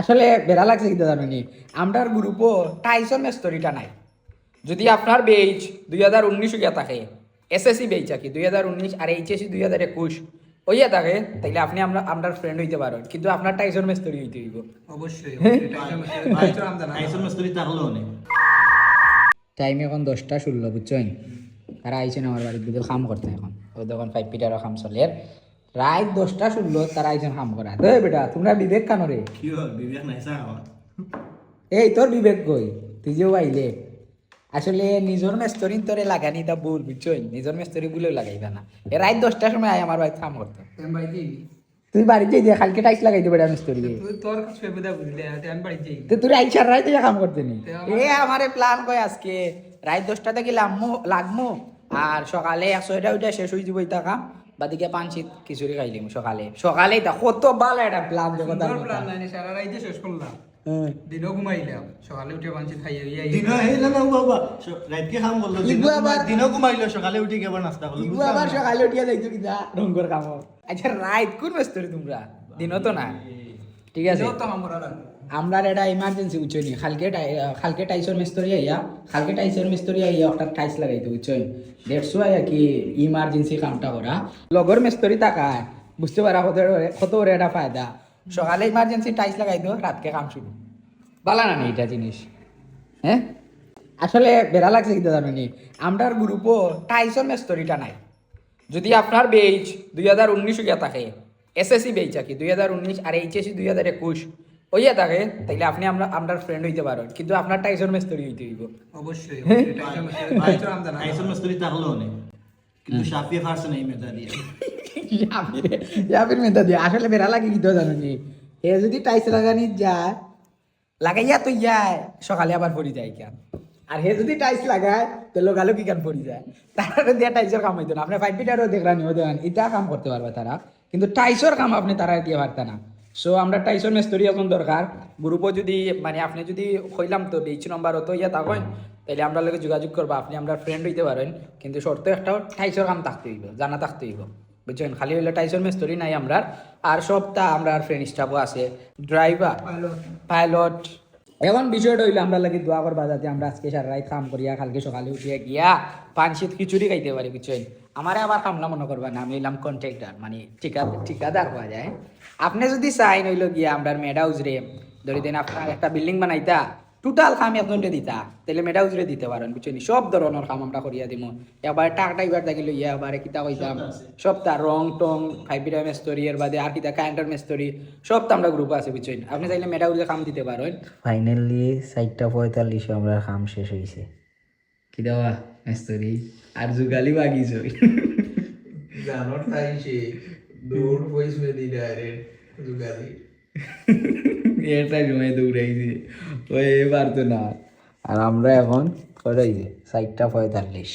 আসলে বেড়া লাগছে কিন্তু জানি আমরার গ্রুপও টাইসন স্টোরিটা নাই। যদি আপনার বেইচ দুই হাজার উনিশ হইয়া থাকে এসএসসি বেচ আর কি দুই হাজার উনিশ আর এইচএসসি দুই হাজার একুশ হইয়া থাকে তাইলে আপনি আমরা আপনার ফ্রেন্ড হইতে পারেন কিন্তু আপনার টাইসন স্টোরি হইতে হইব। অবশ্যই মাস্তুরি টাইম এখন দশটা ষোলো বুঝছেন? তারা আইছেন আমার বাড়ির দিকে কাম করতে এখন। ও তখন ফাইভ পিটারও কাম চলে। রাত দশটা ষোলো তারা আইছেন কাম করা। দে বেটা তোমরা বিবেক কানো রে? বিবেক আমার এই তোর বিবেক কই? তুই যেও আইলে। আসলে নিজের মেস্তরিন তোরে লাগানি তা ভুল বুঝছই? নিজের মেস্তরি লাগাইবা না। এ রাত দশটার সময় আয় আমার বাড়িতে কাম করতে তুই বাড়িতে যাই কালকে টাইস লাগাই দেবে মিস্তরি। তোর সুবিধা বুঝলে আমি বাড়ি যাই তো তুই আইসার রাইতে কাম করতে নি। এ আমারে প্ল্যান কই আজকে? রাত দশটা থেকে লামু লাগমু? আর সকালে একশো এটা ওইটা শেষ হয়ে যাব ইতা কাম। বাদিকে পানছি খিচুড়ি খাইলিম সকালে। সকালে তা কত ভালো একটা প্ল্যান দেখো তার প্ল্যান নাই সারা রাইতে শেষ করলাম। হ্যাঁ। দিনও ঘুমাইলাম সকালে উঠে পাঞ্চি খাইয়ে দিন হেইলা না বাবা রাতকে কাম করল ইগু আবার- দিনও ঘুমাইলো সকালে উঠে নাস্তা করল। ইগু আবার সকালে রঙ্গর কাম আচ্ছা রাত কোন ব্যস্ত তোমরা? দিনও তো না। ঠিক আছে? আমরা এটা ইমার্জেন্সি বুঝছনি খালকে খালকে টাইসর মিস্তরি আইয়া খালকে টাইসর মিস্তরি আইয়া একটা টাইস লাগাইতে বুঝছনি দেড়শো আইয়া কি ইমার্জেন্সি কামটা করা লগর মিস্তরি তাকায় বুঝতে পারা কত কত ওর এটা ফায়দা সকালে ইমার্জেন্সি টাইস লাগাই দিও রাতকে কাম শুরু বালা না নি এটা জিনিস হ্যাঁ আসলে বেড়া লাগছে কিন্তু জানি আমরার গ্রুপও টাইসর মিস্তরিটা নাই। যদি আপনার বেজ দুই হাজার উনিশ থাকে এসএসসি আর কি? দুই হাজার উনিশ আর এইচএসসি দুই হাজার একুশ। হইয়া থাকে তাইলে আপনি আমরা আপনার ফ্রেন্ড হইতে পারেন কিন্তু আপনার টাইসন মেস্তরি হইতে হইব। অবশ্যই হ্যাঁ? আইসন মাস্তুরি তাহলেও নেই কিন্তু সাফিয়ে ফারছে না এই মেধা দিয়ে। ইয়াবির মেতা দিয়ে। আসলে বেড়া লাগে কিন্তু জানো নি যদি টাইস লাগানি যায় লাগাইয়া তো যায় সকালে আবার পড়ি যায় কেন? আর হে যদি টাইস লাগায় তো লোকালো কি কেন পড়ি যায়? তারা দিয়ে টাইসের কাম হইতো না। আপনি ফাইভ ফিটারও দেখলানি হতে এটা কাম করতে পারবে তারা। কিন্তু টাইসের কাম আপনি তারা দিয়ে পারতে না। সো আমরা টাইসর মেস্তরি এখন দরকার গ্রুপও যদি মানে আপনি যদি হইলাম তো বেচ নম্বর তো ইয়া থাকেন তাহলে আমরা লোকে যোগাযোগ করব আপনি আমরা ফ্রেন্ড হইতে পারেন কিন্তু শর্ত একটা টাইসর কাম থাকতে হইব জানা থাকতে হইব বুঝছেন খালি হইলে টাইসর মেস্তরি নাই আমরা আর সবটা আমরা ফ্রেন্ড স্টাফও আছে। ড্রাইভার পাইলট এখন বিষয়টা হইল, আমরা লাগি দোয়া করবা যাতে আমরা আজকে সারা রাত কাম করিয়া কালকে সকালে উঠিয়া গিয়া পান শীত খিচুড়ি খাইতে পারি, বুঝছেন? আমার আবার কামলা মনে করবা না, আমি হইলাম কন্ট্রাক্টর মানে ঠিকা ঠিকাদার হওয়া যায়। আপনি যদি চাই নইলো গিয়া আমরা মেডাউজ রে ধরি দিন আপনার একটা বিল্ডিং বানাইতা টোটাল কাম আপনাকে দিতা। তাহলে মেডা উজরে দিতে পারেন বুঝছেন সব ধরনের কাম আমরা করিয়া দিব এবার টাক টাইবার থাকিল ইয়া এবারে কিতা কইতাম সবটা রং টং ফাইভ মেস্তরি এর বাদে আর কিতা কারেন্টার মেস্তরি সব তো আমরা গ্রুপ আছে বুঝছেন আপনি চাইলে মেডা উজরে কাম দিতে পারেন ফাইনালি চারটা পঁয়তাল্লিশে আমরা কাম শেষ হয়েছে কি দেওয়া মেস্তরি আর যুগালি বাগিছ জানোর তাই সে দৌড় বইসবে দি ডাইরেক্ট জুগালি এটা সময় দৌড়াইছে। ওই পারতো না। আর আমরা এখন কটা হয়েছে চারটা পঁয়তাল্লিশ।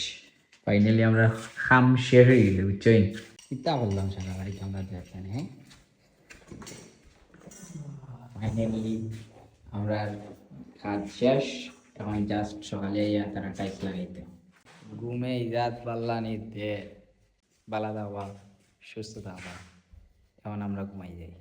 ফাইনালি আমরা কাম শেষ হয়ে গেছে, বুঝছেন? চিন্তা করলাম সারা বাড়িতে আমরা দেখেন হ্যাঁ? ফাইনালি আমরা কাজ শেষ, এখন জাস্ট সকালে তারা টাইস লাগাইতে। ঘুমে ইজাত পাল্লা নিতে, বালা দাওয়া সুস্থ থাকা এখন আমরা ঘুমাই যাই।